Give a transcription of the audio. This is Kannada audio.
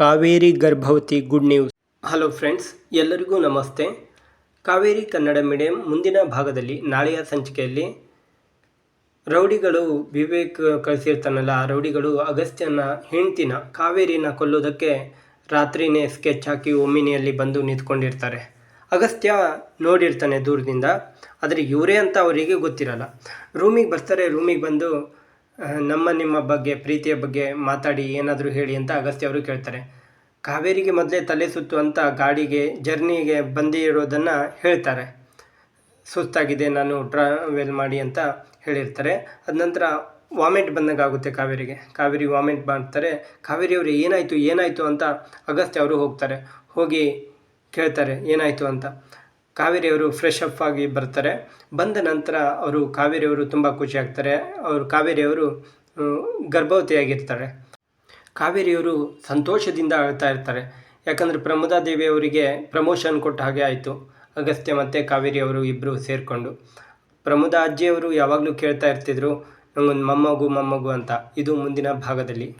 ಕಾವೇರಿ ಗರ್ಭವತಿ ಗುಡ್ ನ್ಯೂಸ್ ಹಲೋ ಫ್ರೆಂಡ್ಸ್ ಎಲ್ಲರಿಗೂ ನಮಸ್ತೆ. ಕಾವೇರಿ ಕನ್ನಡ ಮೀಡಿಯಂ ಮುಂದಿನ ಭಾಗದಲ್ಲಿ ನಾಳೆಯ ಸಂಚಿಕೆಯಲ್ಲಿ ರೌಡಿಗಳು ವಿವೇಕ್ ಕಳಿಸಿರ್ತಾನಲ್ಲ, ಆ ರೌಡಿಗಳು ಅಗಸ್ತ್ಯನ ಹೆಂಡ್ತಿನ ಕಾವೇರಿನ ಕೊಲ್ಲೋದಕ್ಕೆ ರಾತ್ರಿನೇ ಸ್ಕೆಚ್ ಹಾಕಿ ಒಮ್ಮಿನಿಯಲ್ಲಿ ಬಂದು ನಿಂತ್ಕೊಂಡಿರ್ತಾರೆ. ಅಗಸ್ತ್ಯ ನೋಡಿರ್ತಾನೆ ದೂರದಿಂದ, ಆದರೆ ಇವರೇ ಅಂತ ಅವರಿಗೆ ಗೊತ್ತಿರಲ್ಲ. ರೂಮಿಗೆ ಬರ್ತಾರೆ ರೂಮಿಗೆ ಬಂದು ನಮ್ಮ ನಿಮ್ಮ ಬಗ್ಗೆ, ಪ್ರೀತಿಯ ಬಗ್ಗೆ ಮಾತಾಡಿ, ಏನಾದರೂ ಹೇಳಿ ಅಂತ ಅಗಸ್ತ್ಯ ಅವರು ಕೇಳ್ತಾರೆ. ಕಾವೇರಿಗೆ ಮೊದಲೇ ತಲೆ ಸುತ್ತು ಅಂತ ಗಾಡಿಗೆ, ಜರ್ನಿಗೆ ಬಂದಿರೋದನ್ನು ಹೇಳ್ತಾರೆ. ಸುಸ್ತಾಗಿದೆ, ನಾನು ಟ್ರಾವೆಲ್ ಮಾಡಿ ಅಂತ ಹೇಳಿರ್ತಾರೆ. ಅದ ನಂತರ ವಾಮಿಟ್ ಬಂದಂಗಾಗುತ್ತೆ ಕಾವೇರಿಗೆ. ಕಾವೇರಿ ವಾಮಿಟ್ ಮಾಡ್ತಾರೆ. ಕಾವೇರಿ ಅವರು ಏನಾಯಿತು ಏನಾಯಿತು ಅಂತ ಅಗಸ್ತ್ಯ ಅವರು ಹೋಗ್ತಾರೆ. ಹೋಗಿ ಕೇಳ್ತಾರೆ, ಏನಾಯಿತು ಅಂತ. ಕಾವೇರಿ ಅವರು ಫ್ರೆಶ್ ಅಪ್ ಆಗಿ ಬರ್ತಾರೆ. ಬಂದ ನಂತರ ಅವರು ಕಾವೇರಿಯವರು ತುಂಬ ಖುಷಿ ಆಗ್ತಾರೆ. ಅವರು ಕಾವೇರಿಯವರು ಗರ್ಭವತಿಯಾಗಿರ್ತಾರೆ. ಕಾವೇರಿಯವರು ಸಂತೋಷದಿಂದ ಅಳ್ತಾ ಇರ್ತಾರೆ. ಯಾಕಂದರೆ ಪ್ರಮೋದಾದೇವಿ ಅವರಿಗೆ ಪ್ರಮೋಷನ್ ಕೊಟ್ಟ ಹಾಗೆ ಆಯಿತು. ಅಗಸ್ತ್ಯ ಮತ್ತು ಕಾವೇರಿ ಅವರು ಇಬ್ಬರು ಸೇರಿಕೊಂಡು. ಪ್ರಮೋದ ಅಜ್ಜಿಯವರು ಯಾವಾಗಲೂ ಕೇಳ್ತಾ ಇರ್ತಿದ್ರು, ನಂಗೊಂದು ಮೊಮ್ಮಗು ಮೊಮ್ಮಗು ಅಂತ. ಇದು ಮುಂದಿನ ಭಾಗದಲ್ಲಿ.